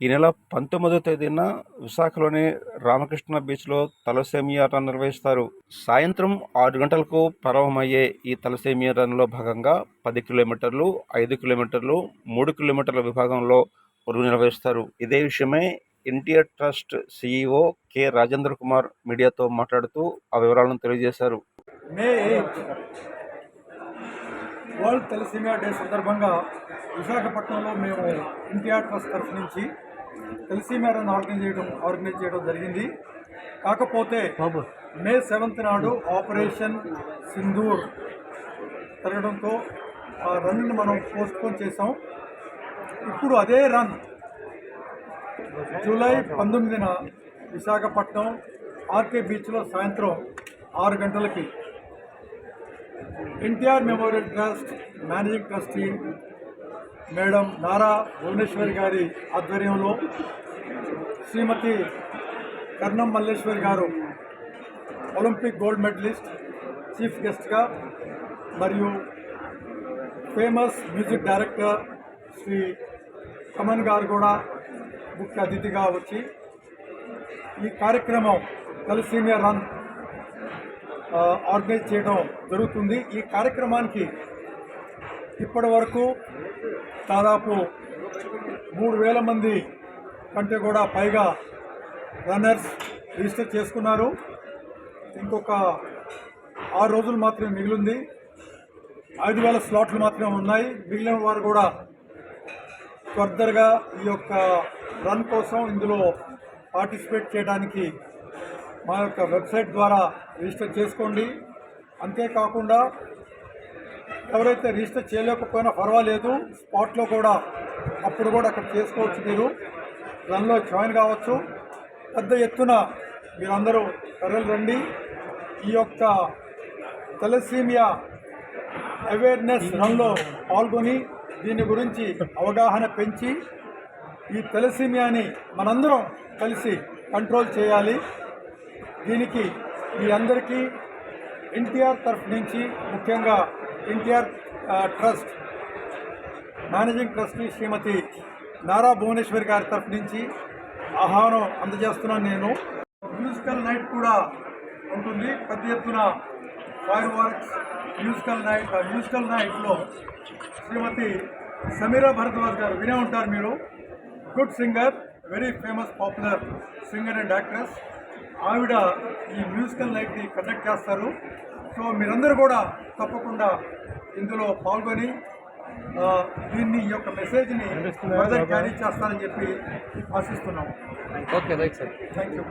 ఈ నెల పంతొమ్మిదో తేదీన విశాఖలోని రామకృష్ణ బీచ్లో తలసేమియా రన్ నిర్వహిస్తారు. సాయంత్రం ఆరు గంటలకు ప్రారంభమయ్యే ఈ తలసేమియా రన్లో భాగంగా పది కిలోమీటర్లు ఐదు కిలోమీటర్లు మూడు కిలోమీటర్ల విభాగంలో పరుగు నిర్వహిస్తారు. ఇదే విషయమై NTR trust CEO K Rajendra Kumar మీడియాతో మాట్లాడుతూ ఆ వివరాలను తెలియజేశారు. మే వరల్డ్ తెలసీమియా డే సందర్భంగా విశాఖపట్నంలో మేము ఎన్టీఆర్ ట్రస్ట్ తరఫు నుంచి తెలసీమియా రన్ ఆర్గనైజ్ చేయడం ఆర్గనైజ్ చేయడం జరిగింది. కాకపోతే మే సెవెంత్ నాడు ఆపరేషన్ సింధూర్ జరగడంతో ఆ రన్ని మనం పోస్ట్పోన్ చేసాం ఇప్పుడు అదే రన్ జూలై పంతొమ్మిదిన విశాఖపట్నం ఆర్కే బీచ్లో సాయంత్రం ఆరు గంటలకి NTR memorial trust managing trustee madam Nara Bhuvaneshwari గారి ఆధ్వర్యంలో శ్రీమతి కర్ణం మల్లేశ్వరి గారు ఒలింపిక్ గోల్డ్ మెడలిస్ట్ చీఫ్ గెస్ట్గా మరియు famous music director Shri Kaman garu కూడా ముఖ్య అతిథిగా వచ్చి ఈ కార్యక్రమం తలసీమియా రన్ ఆర్గనైజ్ చేయడం జరుగుతుంది. ఈ కార్యక్రమానికి ఇప్పటి వరకు దాదాపు మూడు వేల మంది కంటే కూడా పైగా రన్నర్స్ రిజిస్టర్ చేసుకున్నారు. ఇంకొక ఆరు రోజులు మాత్రమే మిగిలింది. ఐదు వేల స్లాట్లు మాత్రమే ఉన్నాయి. మిగిలిన వారు కూడా ఫర్దర్గా ఈ యొక్క రన్ కోసం ఇందులో పార్టిసిపేట్ చేయడానికి మా యొక్క వెబ్సైట్ ద్వారా రిజిస్టర్ చేసుకోండి. అంతేకాకుండా ఎవరైతే రిజిస్టర్ చేయలేకపోయినా పర్వాలేదు స్పాట్లో కూడా అప్పుడు కూడా అక్కడ చేసుకోవచ్చు మీరు. రన్లో జాయిన్ కావచ్చు. పెద్ద ఎత్తున మీరందరూ కర్రలు రండి. ఈ యొక్క తెలసీమియా అవేర్నెస్ రన్లో పాల్గొని దీని గురించి అవగాహన పెంచి ఈ తెలసీమియాని మనందరం కలిసి కంట్రోల్ చేయాలి. దీనికి మీ అందరికీ ఎన్టీఆర్ తరఫు నుంచి ముఖ్యంగా NTR trust managing trustee Shrimati Nara Bhuvaneshwari గారి తరఫు నుంచి ఆహ్వానం అందజేస్తున్నాను నేను. మ్యూజికల్ నైట్ కూడా ఉంటుంది. పెద్ద ఎత్తున fireworks musical night musical నైట్లో శ్రీమతి సమీరా భరద్వాజ్ గారు వినే ఉంటారు మీరు. Good singer very famous popular singer and actress. ఆవిడ ఈ మ్యూజికల్ నైట్ని కండక్ట్ చేస్తారు. సో మీరందరూ కూడా తప్పకుండా ఇందులో పాల్గొని దీన్ని ఈ యొక్క మెసేజ్ని ఫర్దర్ క్యారీ చేస్తారని చెప్పి ఆశిస్తున్నాం. Okay right sir thank you